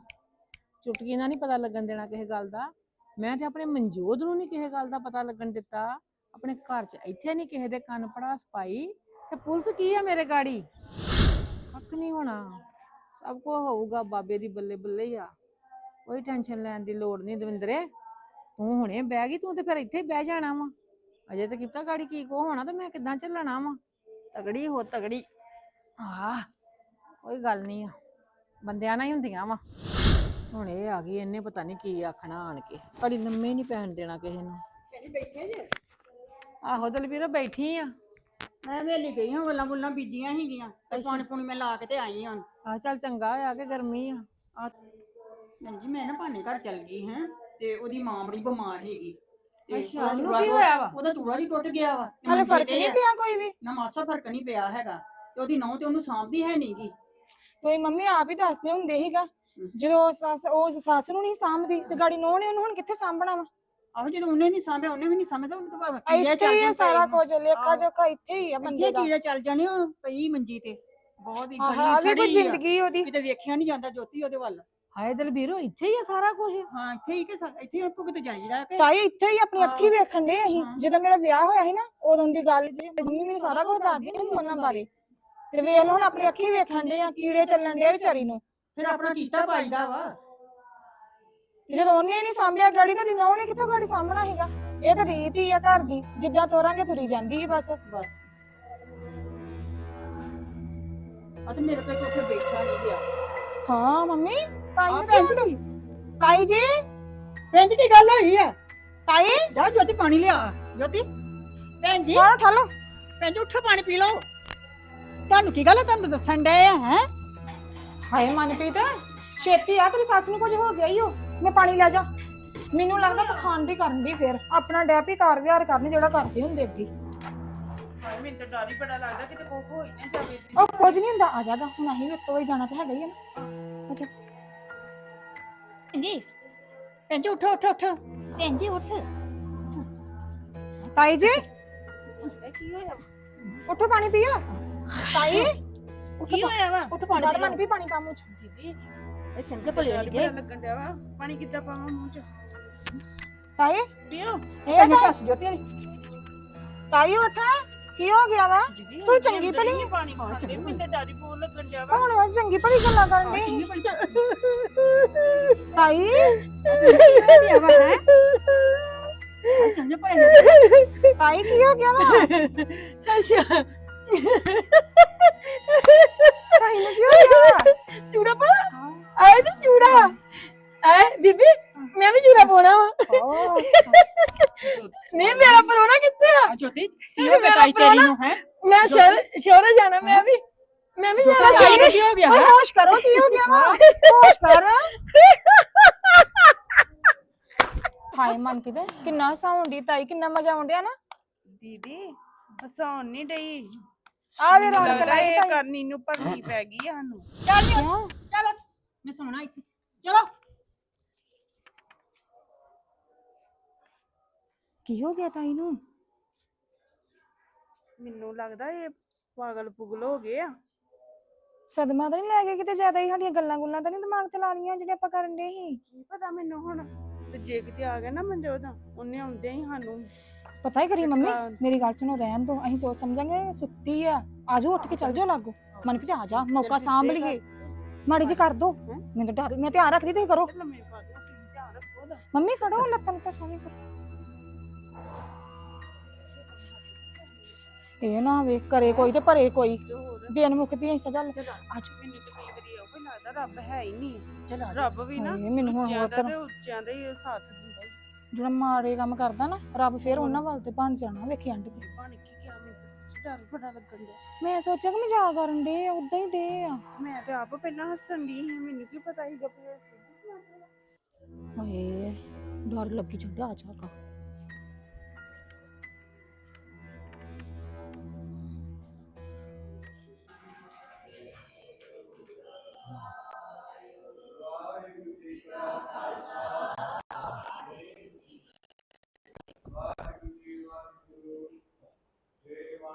ਚੁਟਕੀ ਨਾਲ ਨਹੀਂ ਪਤਾ ਲੱਗਣ ਦੇਣਾ ਕਿਸੇ ਗੱਲ ਦਾ। ਮੈਂ ਤੇ ਆਪਣੇ ਮਨਜੋਤ ਨੂੰ ਨਹੀਂ ਕਿਸੇ ਗੱਲ ਦਾ ਪਤਾ ਲੱਗਣ ਦਿੱਤਾ। ਆਪਣੇ ਘਰ 'ਚ ਇੱਥੇ ਨਹੀਂ ਕਿਸੇ ਦੇ ਕੰਨ ਪੜਾਸ ਪਾਈ। ਤੇ ਪੁਲਿਸ ਕੀ ਆ ਮੇਰੇ ਗਾੜੀ? ਕੱਖ ਨਹੀਂ ਹੋਣਾ। ਸਭ ਕੁਝ ਹੋਊਗਾ, ਬਾਬੇ ਦੀ ਬੱਲੇ ਬੱਲੇ ਹੀ ਆ। ਕੋਈ ਟੈਨਸ਼ਨ ਲੈਣ ਦੀ ਲੋੜ ਨਹੀਂ ਦਵਿੰਦਰੇ। ਤੂੰ ਹੁਣੇ ਬਹਿ ਗਈ, ਤੂੰ ਤੇ ਫਿਰ ਇੱਥੇ ਹੀ ਬਹਿ ਜਾਣਾ ਵਾ। ਅਜੇ ਤੇ ਕਿਤਾ ਗਾੜੀ ਕੀ ਕੋ ਹੋਣਾ ਤੇ ਮੈਂ ਕਿੱਦਾਂ ਚੱਲਣਾ ਵਾ? ਤਗੜੀ ਹੋ ਤਗੜੀ। ਆਹ ਕੋਈ ਗੱਲ ਨਹੀਂ ਆ। ਬੰਦਿਆਂ ਨਾਲ ਹੀ ਹੁੰਦੀਆਂ ਵਾ। ਹੁਣ ਇਹ ਆ ਗਈ ਇਹਨੇ ਪਤਾ ਨਹੀਂ ਕੀ ਆਖਣਾ ਆਣ ਕੇ। ਕੜੀ ਲੰਮੇ ਨਹੀਂ ਪੈਣ ਦੇਣਾ ਕਿਸੇ ਨੂੰ। ਬੈਠੇ ਜੇ? ਆਹੋ ਦਲਵੀਰ ਬੈਠੀ ਆ। ਮੈਂ ਵੇਲੀ ਗਈ ਹਾਂ ਵੱਲਾਂ ਬੁੱਲਾਂ ਬੀਜੀਆਂ ਸੀਗੀਆਂ। ਤੇ। ਪਾਣੀ ਪੂਣੀ ਮੈਂ ਲਾ ਕੇ ਤੇ ਆਈ ਹਾਂ। ਆ ਚੱਲ ਚੰਗਾ ਆ ਕਿ ਗਰਮੀ ਆ। ਹਾਂਜੀ ਮੈਂ ਨਾ ਭਾਨੇ ਘਰ ਚਲ ਗਈ ਹਾਂ ਤੇ ਉਹਦੀ ਮਾਂ ਬੜੀ ਬਿਮਾਰ ਹੈਗੀ ਤੇ ਉਹਦਾ ਵਾ? ਉਹਦਾ ਟੁੱਟ ਗਿਆ ਵਾ। ਤੇ ਹਾਲੇ ਮੰਜੇ ਫ਼ਰਕ ਤੇ ਨਹੀਂ ਆ। ਪਿਆ ਕੋਈ ਵੀ? ਨਾ ਮਾਸਾ ਫ਼ਰਕ ਨਹੀਂ ਪਿਆ ਹੈਗਾ। ਤੇ ਉਹਦੀ ਨੌਂ ਤੇ ਉਹਨੂੰ ਸਾਂਭਦੀ ਹੈ ਨਹੀਂਗੀ ਕੋਈ ਮੰਮੀ ਆਪ ਹੀ ਦੱਸਦੇ ਹੁੰਦੇ ਸੀਗਾ ਜਦੋਂ ਸੱਸ ਉਹ ਸੱਸ ਨੂੰ ਨਹੀਂ ਸਾਂਭਦੀ ਤੇ ਗਾੜੀ ਨੋਹ ਨੇ ਉਹਨੂੰ ਹੁਣ ਕਿੱਥੇ ਸਾਂਭਣਾ ਵਾ? ਆਹੋ ਜਦੋਂ ਉਹਨੇ ਨਹੀਂ ਸਾਂਭਿਆ ਉਹਨੇ ਵੀ ਨਹੀਂ ਸਾਂਭਿਆ ਉਹਨੂੰ ਤਾਂ ਭਾਵੇਂ ਕੀੜੇ ਇੱਥੇ ਚੱਲ ਹੀ ਆ ਜਾਣ ਸਾਰਾ ਕੁਝ ਲੇਖਾ। ਜੋਖਾ ਇੱਥੇ ਹੀ ਆ ਬੰਦੇ ਇੱਥੇ ਦਾ। ਕੀੜੇ ਚੱਲ ਜਾਣੇ ਉਹ ਪਈ ਮੰਜੀ ਤੇ। ਬਹੁਤ ਹੀ ਆਹ ਆ ਵੀ ਕੋਈ ਸੜੀ ਆ। ਜ਼ਿੰਦਗੀ ਉਹਦੀ। ਕਿਤੇ ਵੇਖਿਆ ਨਹੀਂ ਜਾਂਦਾ ਜੋਤੀ ਉਹਦੇ ਵੱਲ। ਹਾਏ ਦਲਬੀਰੋ ਇੱਥੇ ਹੀ ਆ ਸਾਰਾ ਕੁਝ। ਹਾਂ ਇੱਥੇ ਹੀ ਕਿ ਸਾ- ਇੱਥੇ ਹੀ ਭੁਗਤ ਜਾਈਦਾ ਕਿ। ਤਾਈ ਇੱਥੇ ਹੀ ਆਪਣੀ ਅੱਖੀ ਵੇਖਣ ਦੇ ਅਸੀਂ। ਜਦੋਂ ਮੇਰਾ ਵਿਆਹ ਹੋਇਆ ਸੀ ਨਾ ਉਦੋਂ ਦੀ ਗੱਲ ਜੀ ਮੰਮੀ ਮੈਨੂੰ ਸਾਰਾ ਕੁਝ ਦੱਸਦੀ ਸੀ ਉਹਨਾਂ ਬਾਰੇ। ਤੇ ਵੇਖ ਲਓ ਹੁਣ ਆਪਣੀ ਅੱਖੀ ਵੇਖਣ ਦੇ ਆ ਕੀੜੇ ਚੱਲਣ ਦੇ ਵਿਚਾਰੀ ਨੂੰ। ਫਿਰ ਆਪਣਾ ਕੀਤਾ ਪਾਈਦਾ ਵਾ। ਜਦੋਂ ਉਹਨੇ ਨਹੀਂ ਸਾਂਭਿਆ ਗਾੜੀ ਤਾਂ ਦਿਨ ਉਹਨੇ ਕਿੱਥੋਂ ਗਾੜੀ ਸਾਂਭਣਾ ਹੈਗਾ ਇਹ ਤਾਂ ਰੀਤ ਹੀ ਆ ਘਰ ਦੀ ਜਿੱਦਾਂ ਤੋਰਾਂਗੇ ਤੁਰੀ ਜਾਂਦੀ ਹੈ ਬਸ। ਬਸ। ਆ ਤੇ ਮੇਰੇ ਕੋਲ ਉੱਥੇ ਬੈਠਾ ਨਹੀਂ ਗਿਆ ਹਾਂ ਮੰਮੀ ਤਾਈ ਨੂੰ ਭੈਣ ਜੀ। ਤਾਈ ਜੀ? ਭੈਣ ਜੀ ਕੀ ਗੱਲ ਹੋਈ ਆ? ਤਾਈ? ਜਾ ਜੋਤੀ ਪਾਣੀ ਲਿਆ ਜੋਤੀ। ਭੈਣ ਜੀ। ਹਾਂ ਠਾਲੋ ਭੈਣ ਜੀ ਉੱਠੋ ਪਾਣੀ ਪੀ ਲਓ। ਤੁਹਾਨੂੰ ਕੀ ਗੱਲ ਆ? ਤੁਹਾਨੂੰ ਦੱਸਣ ਡਏ ਆ ਹੈ? ਹਾਏ ਮਨਪ੍ਰੀਤ ਛੇਤੀ ਆ ਤੇਰੀ ਸੱਸ ਨੂੰ ਕੁਝ ਹੋ ਗਿਆ ਈ ਓ। ਮੈਂ ਪਾਣੀ ਲੈ ਜਾ। ਮੈਨੂੰ ਲੱਗਦਾ ਪਖੰਡ ਹੀ ਕਰਨ ਦੀ ਫਿਰ। ਆਪਣਾ ਡੈਪੀ ਕਾਰ ਵਿਹਾਰ ਕਰਨ ਜਿਹੜਾ ਕਰਦੇ ਹੁੰਦੇ ਅੱਗੇ। ਹਾਏ ਮੈਨੂੰ ਤਾਂ ਡਰ ਹੀ ਬੜਾ ਲੱਗਦਾ ਕਿਤੇ ਕੋਈ ਹੋ ਹੀ ਨਾ ਜਾਵੇ ਉਹ ਕੁਝ ਨਹੀਂ ਹੁੰਦਾ। ਆ ਜਾਗਾ ਹੁਣ ਅਸੀਂ ਵੀ ਵਾਰੀ ਜਾਣਾ ਤਾਂ ਹੈਗਾ ਹੀ ਆ ਨਾ। ਅੱਛਾ ਭੈਣ ਜੀ ਭੈਣ ਜੀ ਉੱਠੋ ਉੱਠੋ ਉੱਠੋ। ਭੈਣ ਜੀ ਉੱਠ। ਤਾਈ ਜੀ? ਕੀ ਹੋਇਆ ਉੱਠੋ ਪਾਣੀ ਪੀਓ। ਤਾਈ ਕੀ ਹੋਇਆ ਵਾ? ਉੱਠ ਪਾਣੀ ਮਨ ਵੀ ਪਾਣੀ ਪਾ ਮੂੰਹ ਚ। ਦੀਦੀ ਇਹ ਚੰਗੇ ਭਲੇ ਲੱਗੇ ਬੜਾ ਲੱਗਣ ਡਿਆ ਵਾ? ਪਾਣੀ ਕਿੱਦਾਂ ਪਾਵਾਂ ਮੂੰਹ ਚ? ਤਾਈ ਪੀਓ। ਇਹ ਭੈਣ ਜੀ ਤਾਂ- ਦੱਸ ਜੋਤੀ ਤਾਈ ਉੱਠ। ਕੀ ਹੋ ਗਿਆ ਵਾ? ਤੂੰ ਚੰਗੀ ਭਲੀ ਨਹੀਂ ਪਾਣੀ ਖਾਂਦੇ ਮੈਨੂੰ ਤਾਂ ਡਰ ਬਹੁਤ ਲੱਗਣ ਡਿਆ ਵਾ। ਹੁਣ ਉਹ ਚੰਗੀ ਭਲੀ ਗੱਲਾਂ ਕਰਨ ਦੀ ਤਾਈ ਪਿਆ ਵਾ ਹੈ ਚੰਗੇ ਭਲੇ ਤਾਈ ਕੀ ਹੋ ਗਿਆ ਵਾ? ਅੱਛਾ ਨੂੰ ਹੋ ਚੂੜਾ ਪਾ ਆਏ ਤੇ ਚੂੜਾ ਆਏ ਬੀਬੀ ਮੈਂ ਵੀ ਚੂੜਾ ਪਾਉਣਾ ਵਾ ਨਹੀਂ ਮੇਰਾ ਪਰੋਣਾ ਕਿੱਥੇ ਆ ਜੋਤੀ ਕੀ ਹੋ ਗਿਆ ਮੇਰਾ ਤਾਈ ਤੇਰੀ ਨੂੰ ਹੈ ਮੈਂ ਸ਼ਹਿਰ ਸ਼ਹਿਰ ਜਾਣਾ ਮੈਂ ਵੀ ਮੈਂ ਵੀ ਜਾਣਾ ਤਾਈ ਨੂੰ ਕੀ ਹੋ ਗਿਆ ਓਏ ਹੈ ਹੋਸ਼ ਕਰੋ ਕੀ ਹੋ ਗਿਆ ਵਾ ਹੋਸ਼ ਕਰ ਹਾਏ ਮਨ ਕਿਤੇ ਕਿੰਨਾ ਸਾਉਂਦੀ ਤਾਈ ਕਿੰਨਾ ਮਜ਼ਾ ਆਉਂਦਿਆ ਨਾ ਦੀਦੀ ਹਸਾਉਣ ਨਹੀਂ ਡਈ ਆ ਵੇ ਮੈਨੂੰ ਰੌਣਕ ਲੱਗਦਾ ਲਾਈ ਇਹ ਤਾਈ ਕਰਨੀ ਨੂੰ ਭਰਨੀ ਪੈ ਗਈ ਆ ਸਾਨੂੰ। ਕਿਉਂ? ਚਲੋ। ਮੈਂ ਸੋਣਾ ਇੱਥੇ। ਚਲੋ। ਕੀ ਹੋ ਗਿਆ ਤਾਈ ਨੂੰ? ਮੈਨੂੰ ਲੱਗਦਾ ਇਹ ਪਾਗਲ ਪੁਗਲ ਹੋ ਗਏ ਆ। ਸਦਮਾ ਤਾਂ ਨਹੀਂ ਲੈ ਗਏ ਕਿਤੇ? ਜ਼ਿਆਦਾ ਹੀ ਸਾਡੀਆਂ ਗੱਲਾਂ ਗੁੱਲਾਂ ਤਾਂ ਨਹੀਂ ਦਿਮਾਗ ਤੇ ਲਾ ਲਈਆਂ ਜਿਹੜੀਆਂ ਆਪਾਂ ਕਰਨ ਦੇ ਸੀ। ਕੀ ਪਤਾ ਮੈਨੂੰ ਹੁਣ? ਤੇ ਜੇ ਕਿਤੇ ਆ ਗਿਆ ਨਾ ਮਨਜੋਤ ਉਹਨੇ ਆਉਂਦੇ ਹੀ ਸਾਨੂੰ ਪਤਾ ਹੀ ਕਰੀ ਮੰਮੀ ਮੇਰੀ ਗੱਲ ਸੁਣੋ ਰਹਿਣ ਦੋ ਅਸੀਂ ਸੋਚ ਸਮਝਾਂਗੇ ਸੁੱਤੀ ਆ ਆਜੋ ਉੱਠ ਕੇ ਚੱਲ ਜਾਓ ਲਾਗੋ। ਮਨਪ੍ਰੀਤ ਆ ਜਾ ਮੌਕਾ ਚੱਲ ਸਾਂਭ ਲਈਏ। ਮਾੜੀ ਜੀ ਕਰ ਦੋ? ਮੈਨੂੰ ਡਰ ਮੈਂ ਧਿਆਨ ਰੱਖਦੀ ਤੁਸੀਂ ਕਰੋ। ਦੋ ਮੰਮੀ ਫੜੋ ਲੱਤਾਂ ਨੂੰ ਤਾਂ ਸਾਵੇਂ ਕਰੋ ਇਹ ਨਾ ਵੇ ਕਰੇ ਕੋਈ ਤੇ ਭਰੇ ਕੋਈ। ਤੇ ਹੋਰ। ਬੇਨ ਮੁਕਤੀ ਸਜ਼ਾ ਲੈ ਆਜੋ ਮੈਨੂੰ ਤਾਂ ਕਈ ਵਾਰੀ ਲੱਗਦਾ ਰੱਬ ਹੈ ਹੀ ਨਹੀਂ। ਚਲ ਰੱਬ ਵੀ ਨਾ ਮੈਨੂੰ ਹੁਣ ਹੋਰ ਦਾ ਤਰ੍ਹਾਂ ਉੱਚਿਆਂ ਦਾ ਹੀ ਸਾਥ ਜਿਹੜਾ ਮਾੜੇ ਕੰਮ ਕਰਦਾ ਨਾ ਰੱਬ ਫੇਰ ਉਹਨਾਂ ਵੱਲ ਤੇ ਬਣ ਜਾਣਾ ਵੇਖੀ ਅੰਡ ਤੇ ਬਣ ਕੇ ਗਿਆ ਮੈਨੂੰ ਤਾਂ ਸੱਚੀ ਡਰ ਬੜਾ ਲੱਗਣ ਡਿਆ। ਮੈਂ ਸੋਚਿਆ ਕਿ ਮਜ਼ਾਕ ਕਰਨ ਦੇ ਉਦਾਂ ਹੀ ਦੇ ਆ। ਮੈਂ ਤੇ ਆਪ ਪਹਿਲਾਂ ਹੱਸਣ ਦੀ ਸੀ ਮੈਨੂੰ ਕੀ ਪਤਾ ਸੀਗਾ ਵੀ ਇਹ ਸਿੱਧੀ ਗੱਲ ਆ। ਹਾਏ ਡਰ ਲੱਗੀ ਚੰਦਾ ਆ ਜਾ ਕਾ।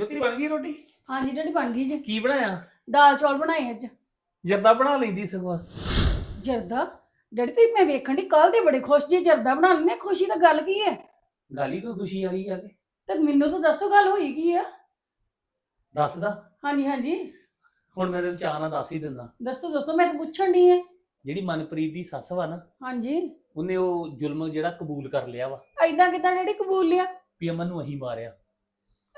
ਜੋਤੀ ਬਣ ਗਈ ਰੋਟੀ? ਹਾਂਜੀ ਡੈਡੀ ਬਣ ਗਈ ਜੀ। ਕੀ ਬਣਾਇਆ? ਦਾਲ ਚੌਲ ਬਣਾਏ ਅੱਜ। ਜਰਦਾ ਬਣਾ ਲੈਂਦੀ ਸਗੋਂ। ਜਰਦਾ? ਡੈਡੀ ਤੇ ਮੈਂ ਵੇਖਣ ਦੀ ਕੱਲ ਦੇ ਬੜੇ ਖੁਸ਼ ਜੀ ਜਰਦਾ ਬਣਾ ਲੈਣੇ ਖੁਸ਼ੀ ਦਾ ਗੱਲ ਕੀ ਹੈ? ਗਾਲੀ ਕੋਈ ਖੁਸ਼ੀ ਵਾਲੀ ਆ ਕੇ ਤੇ ਮੈਨੂੰ ਤਾਂ ਦੱਸੋ ਗੱਲ ਹੋਈ ਕੀ ਆ? ਦੱਸਦਾ। ਹਾਂਜੀ ਹਾਂਜੀ। ਹੁਣ ਮੈਂ ਤੈਨੂੰ ਚਾਹ ਨਾਲ ਦੱਸ ਹੀ ਦਿੰਦਾ। ਦੱਸੋ ਦੱਸੋ ਮੈਂ ਤਾਂ ਪੁੱਛਣ ਦੀ ਹੈ ਜਿਹੜੀ ਮਨਪ੍ਰੀਤ ਦੀ ਸੱਸ ਵਾ ਨਾ ਹਾਂਜੀ। ਉਹਨੇ ਉਹ ਜ਼ੁਲਮ ਜਿਹੜਾ ਕਬੂਲ ਕਰ ਲਿਆ ਵਾ। ਐਦਾਂ ਕਿਦਾਂ ਡੈਡੀ ਕਬੂਲ ਲਿਆ? ਵੀ ਅਮਨ ਨੂੰ ਅਹੀਂ ਮਾਰਿਆ।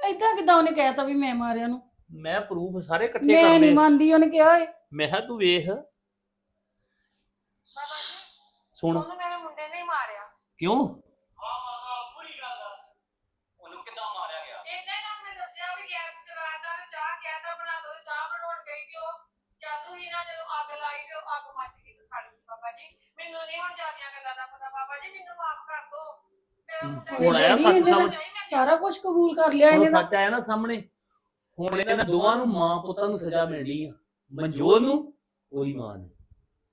ਐਦਾਂ ਕਿਦਾਂ ਉਹਨੇ ਕਹਿਤਾ ਵੀ ਮੈਂ ਮਾਰਿਆ ਉਹਨੂੰ? ਮੈਂ ਪ੍ਰੂਫ ਸਾਰੇ ਇਕੱਠੇ ਮੈਂ ਕਰਨੇ ਨਹੀਂ ਮੰਨਦੀ ਉਹਨੇ ਕਿਹਾ ਏ। ਮੈਂ ਕਿਹਾ ਤੂੰ ਵੇਖ। ਸੁਣ। ਉਹਨੂੰ ਮੇਰੇ ਮੁੰਡੇ ਨੇ ਹੀ ਮਾਰਿਆ। ਕਿਉਂ? ਇੰਨੇ ਤਾਂ ਮੈਂ ਦੱਸਿਆ ਵੀ ਗੈਸ ਚਲਾਤਾ ਤੇ ਚਾਹ ਕਿਹਾ ਤਾਂ ਬਣਾ ਦੋ ਚਾਹ ਬਣਾਉਣ ਗਈ ਤੇ ਉਹ ਚਾਲੂ ਹੀ ਨਾ ਜਦੋਂ ਅੱਗ ਲਾਈ ਤੇ ਉਹ ਅੱਗ ਮੱਚ ਗਈ ਤੇ ਸੜ ਗਈ ਬਾਬਾ ਜੀ। ਮੈਨੂੰ ਨਹੀਂ ਹੁਣ ਜਿਆਦੀਆਂ ਗੱਲਾਂ ਦਾ ਪਤਾ। ਬਾਬਾ ਜੀ ਮੈਨੂੰ ਮਾਫ ਕਰ ਦਿਓ ਮੇਰਾ ਹਮ, ਮੁੰਡਾ ਹੁਣ ਆਇਆ ਸੱਚ ਸਮਝ? ਸਾਰਾ ਕੁਝ ਕਬੂਲ ਕਰ ਲਿਆ ਹੁਣ ਇਹਨੇ ਤਾਂ। ਸੱਚ ਆਇਆ ਨਾ ਸਾਹਮਣੇ ਹੁਣ ਇਹਨਾਂ ਦੋਵਾਂ ਨੂੰ ਮਾਂ ਪੁੱਤਾਂ ਨੂੰ ਸਜ਼ਾ ਮਿਲਣੀ ਆ। ਮਨਜੋਤ ਨੂੰ ਉਹਦੀ ਮਾਂ ਨੂੰ।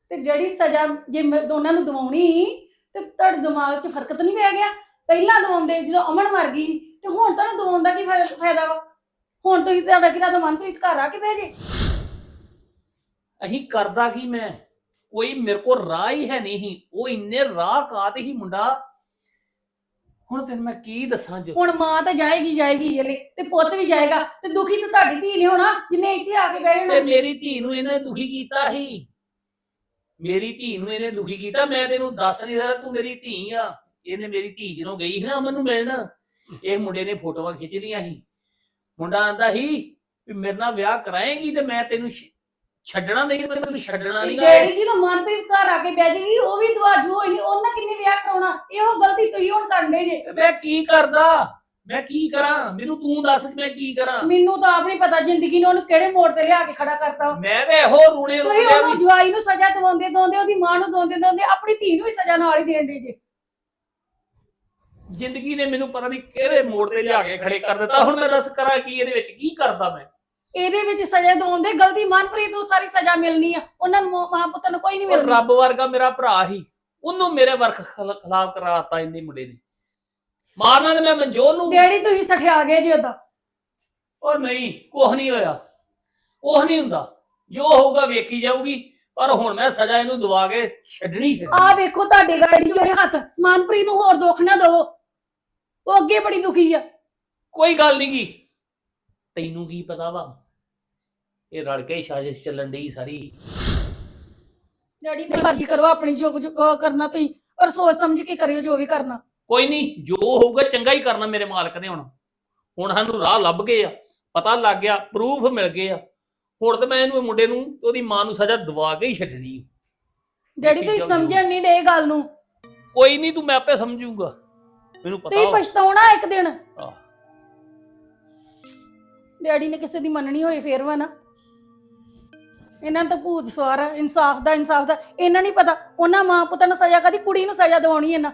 ਤੇ ਜਿਹੜੀ ਸਜ਼ਾ ਜੇ ਮੈਂ ਦੋਨਾਂ ਨੂੰ ਦਵਾਉਣੀ ਤੇ ਤੁਹਾਡੇ ਦਿਮਾਗ 'ਚ ਫ਼ਰਕ ਤਾਂ ਨਹੀਂ ਪੈ ਗਿਆ? ਪਹਿਲਾਂ ਦਵਾਉਂਦੇ ਜਦੋਂ ਅਮਨ ਮਰ ਗਈ ਤੇ ਹੁਣ ਤੁਹਾਨੂੰ ਦਵਾਉਣ ਦਾ ਕੀ ਫਾਇ- ਫਾਇਦਾ ਵਾ? ਹੁਣ ਤੁਸੀਂ ਤੁਹਾਡਾ ਕਿਹੜਾ ਤਾਂ ਮਨਪ੍ਰੀਤ ਘਰ ਆ ਕੇ ਬਹਿ ਜੇ? ਅਹੀਂ ਕਰਦਾ ਕੀ ਮੈਂ? ਕੋਈ ਮੇਰੇ ਕੋਲ ਰਾਹ ਹੀ ਹੈ ਨਹੀਂ। ਉਹ ਇੰਨੇ ਰਾਹ ਕਾਤ ਹੀ ਮੁੰਡਾ ਹੁਣ ਤੈਨੂੰ ਮੈਂ ਕੀ ਦੱਸਾਂ ਜੋ ਹੁਣ ਮਾਂ ਤਾਂ ਜਾਏਗੀ ਜਾਏਗੀ ਜਲੇ ਤੇ ਪੁੱਤ ਵੀ ਜਾਏਗਾ ਤੇ ਦੁਖੀ ਤਾਂ ਤੁਹਾਡੀ ਧੀ ਨਹੀਂ ਹੋਣਾ ਜਿੰਨੇ ਇੱਥੇ ਆ ਕੇ ਬਹਿ ਤੇ ਜਾਣਾ ਮੇਰੀ ਧੀ ਨੂੰ ਇਹਨੇ ਦੁਖੀ ਕੀਤਾ ਸੀ। ਮੇਰੀ ਧੀ ਨੂੰ ਇਹਨੇ ਦੁਖੀ ਕੀਤਾ ਮੈਂ ਤੈਨੂੰ ਦੱਸ ਨਹੀਂ ਰਿਹਾ ਤੂੰ ਮੇਰੀ ਧੀ ਆ। ਇਹਨੇ ਮੇਰੀ ਧੀ ਜਦੋਂ ਗਈ ਸੀ ਨਾ ਅਮਨ ਨੂੰ ਮਿਲਣ ਇਹ ਮੁੰਡੇ ਨੇ ਫੋਟੋਆਂ ਖਿੱਚ ਲਈਆਂ ਸੀ। ਮੁੰਡਾ ਆਂਦਾ ਸੀ ਵੀ ਮੇਰੇ ਨਾਲ ਵਿਆਹ ਕਰਾਏਗੀ ਤੇ ਮੈਂ ਤੈਨੂੰ ਛ- ਛੱਡਣਾ ਨਹੀਂ ਮੈਂ ਤੈਨੂੰ ਛੱਡਣਾ ਨਹੀਂ ਡੈਡੀ ਜੀ ਨੂੰ ਮਨਪ੍ਰੀਤ ਘਰ ਆ ਕੇ ਬਹਿ ਜਾਏਗੀ ਉਹ ਵੀ ਦਵਾਜੂ ਹੋਈ ਨਹੀਂ ਉਹਨਾਂ ਕਿੰਨੇ ਵਿਆਹ ਕਰਾਉਣਾ? ਇਹੋ ਗਲਤੀ ਤੁਸੀਂ ਹੁਣ ਕਰਦੇ ਜੇ। ਮੈਂ ਕੀ ਕਰਦਾ? ਮੈਂ ਕੀ ਕਰਾਂ? ਮੈਨੂੰ ਤੂੰ ਦੱਸ ਮੈਂ ਕੀ ਕਰਾਂ? ਮੈਨੂੰ ਤਾਂ ਆਪ ਨਹੀਂ ਪਤਾ ਜ਼ਿੰਦਗੀ ਨੇ ਉਹਨੂੰ ਕਿਹੜੇ ਮੋੜ ਤੇ ਲਿਆ ਕੇ ਖੜਾ ਕਰਤਾ ਮੈਂ ਤੇ ਇਹੋ ਰੂਣੇ ਤੁਸੀਂ ਉਹਨੂੰ ਜਵਾਈ ਨੂੰ ਸਜ਼ਾ ਦਵਾਉਂਦੇ ਦਵਾਉਂਦੇ ਉਹਦੀ ਮਾਂ ਨੂੰ ਦਵਾਉਂਦੇ ਦਵਾਉਂਦੇ ਆਪਣੀ ਧੀ ਨੂੰ ਵੀ ਸਜ਼ਾ ਨਾਲ ਹੀ ਦੇਣ ਦੇ ਜੇ। ਜ਼ਿੰਦਗੀ ਨੇ ਮੈਨੂੰ ਪਤਾ ਨਹੀਂ ਕਿਹੜੇ ਮੋੜ ਤੇ ਲਿਆ ਕੇ ਖੜੇ ਕਰ ਦਿੱਤਾ। ਹੁਣ ਮੈਂ ਦੱਸ ਕਰਾਂ ਕੀ ਇਹਦੇ ਵਿੱਚ ਕੀ ਕਰਦਾ ਮੈਂ? ਇਹਦੇ ਵਿੱਚ ਸਜ਼ਾ ਦਵਾਉਂਦੇ ਗਲਤੀ ਮਨਪ੍ਰੀਤ ਨੂੰ ਸਾਰੀ ਸਜ਼ਾ ਮਿਲਣੀ ਆ। ਉਹਨਾਂ ਨੂੰ ਮਾਂ ਪੁੱਤ ਨੂੰ ਕੋਈ ਨਹੀਂ ਉਹ ਮਿਲਣੀ। ਰੱਬ ਵਰਗਾ ਮੇਰਾ ਭਰਾ ਹੀ। ਉਹਨੂੰ ਮੇਰੇ ਵਰਖ ਖਿਲਾਫ ਕਰਾਤਾ ਇੰਨੇ ਮੁੰਡੇ ਨੇ। ਮਾਰਨਾ ਤੇ ਮੈਂ ਮਨਜੋਤ ਨੂੰ। ਡੈਡੀ ਤੁਸੀਂ ਸਠਿਆ ਗਏ ਜੀ ਉਹਦਾ ਉਹ ਨਹੀਂ ਕੁਝ ਨਹੀਂ ਹੋਇਆ। ਕੁਝ ਨਹੀਂ ਹੁੰਦਾ। ਜੋ ਹੋਊਗਾ ਵੇਖੀ ਜਾਊਗੀ। ਪਰ ਹੁਣ ਮੈਂ ਸਜ਼ਾ ਇਹਨੂੰ ਦਵਾ ਕੇ ਛੱਡਣੀ ਛੱਡਣੀ ਆ ਵੇਖੋ ਤੁਹਾਡੇ ਗਾੜੀ ਹੋਏ ਹੱਥ। ਮਨਪ੍ਰੀਤ ਨੂੰ ਹੋਰ ਦੁੱਖ ਨਾ ਦਿਓ। ਉਹ ਅੱਗੇ ਬੜੀ ਦੁਖੀ ਆ। ਕੋਈ ਗੱਲ ਨਹੀਂ ਕੀ ਤੈਨੂੰ ਕੀ ਪਤਾ ਵਾ? ਇਹ ਰਲ ਕੇ ਹੀ ਸਾਜ਼ਿਸ਼ ਚੱਲਣ ਦੀ ਸਾਰੀ। ਡੈਡੀ ਮੇਰੀ ਮਰਜ਼ੀ ਕਰੋ ਆਪਣੀ ਜੋ ਕੁਝ ਕ- ਕਰਨਾ ਤੁਸੀਂ। ਔਰ ਸੋਚ ਸਮਝ ਕੇ ਕਰਿਓ ਜੋ ਵੀ ਕਰਨਾ। ਕੋਈ ਨਹੀਂ ਜੋ ਹੋਊਗਾ ਚੰਗਾ ਹੀ ਕਰਨਾ ਮੇਰੇ ਮਾਲਕ ਨੇ ਹੁਣ। ਹੁਣ ਸਾਨੂੰ ਰਾਹ ਲੱਭ ਗਏ ਆ ਪਤਾ ਲੱਗ ਗਿਆ ਪ੍ਰੂਫ ਮਿਲ ਗਏ ਆ। ਹੁਣ ਤੇ ਮੈਂ ਇਹਨੂੰ ਮੁੰਡੇ ਨੂੰ ਤੇ ਉਹਦੀ ਮਾਂ ਨੂੰ ਸਜ਼ਾ ਦਵਾ ਕੇ ਹੀ ਛੱਡਣੀ। ਆ। ਡੈਡੀ ਤੁਸੀਂ ਸਮਝਣ ਨਹੀਂ ਦੇ ਗੱਲ ਨੂੰ। ਕੋਈ ਨਹੀਂ ਤੂੰ ਮੈਂ ਆਪੇ ਸਮਝੂਗਾ। ਮੈਨੂੰ ਪਤਾ ਤੁਸੀਂ ਵਾ। ਪਛਤਾਉਣਾ ਇੱਕ ਦਿਨ। ਆਹ। ਡੈਡੀ ਨੇ ਕਿਸੇ ਦੀ ਮੰਨਣੀ ਹੋਏ ਫੇਰ ਵਾ ਨਾ। ਇਹਨਾਂ ਨੂੰ ਤਾਂ ਭੂਤ ਸਵਾਰ ਆ, ਇਨਸਾਫ ਦਾ ਇਨਸਾਫ ਦਾ। ਇਹਨਾਂ ਨਹੀਂ ਪਤਾ, ਉਹਨਾਂ ਮਾਂ ਪੁੱਤਾਂ ਨੂੰ ਸਜ਼ਾ ਕਦੀ ਕੁੜੀ ਨੂੰ ਸਜ਼ਾ ਦਿਵਾਉਣੀ ਇਹਨਾਂ।